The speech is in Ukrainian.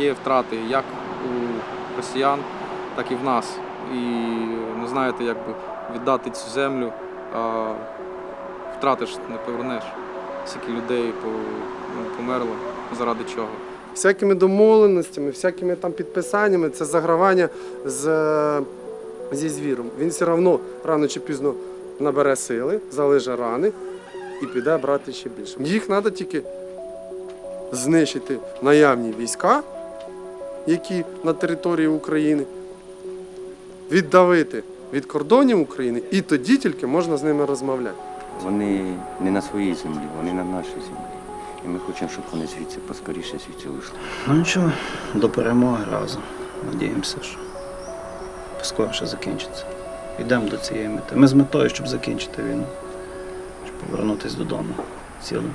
є втрати як у росіян, так і в нас. І не знаєте, як би віддати цю землю, а втратиш, не повернеш. Скільки людей ну, померло, заради чого. всякими домовленостями, всякими там підписаннями, це загравання з, зі звіром. Він все одно рано чи пізно набере сили, залиже рани і піде брати ще більше. Їх треба тільки знищити наявні війська, які на території України, віддавити від кордонів України, і тоді тільки можна з ними розмовляти. Вони не на своїй землі, вони на нашій землі. І ми хочемо, щоб вони звідси поскоріше звідси вийшли. Ну нічого, до перемоги разом. Надіємося, що поскоріше закінчиться. Йдемо до цієї мети. Ми з метою, щоб закінчити війну, щоб повернутися додому цілим.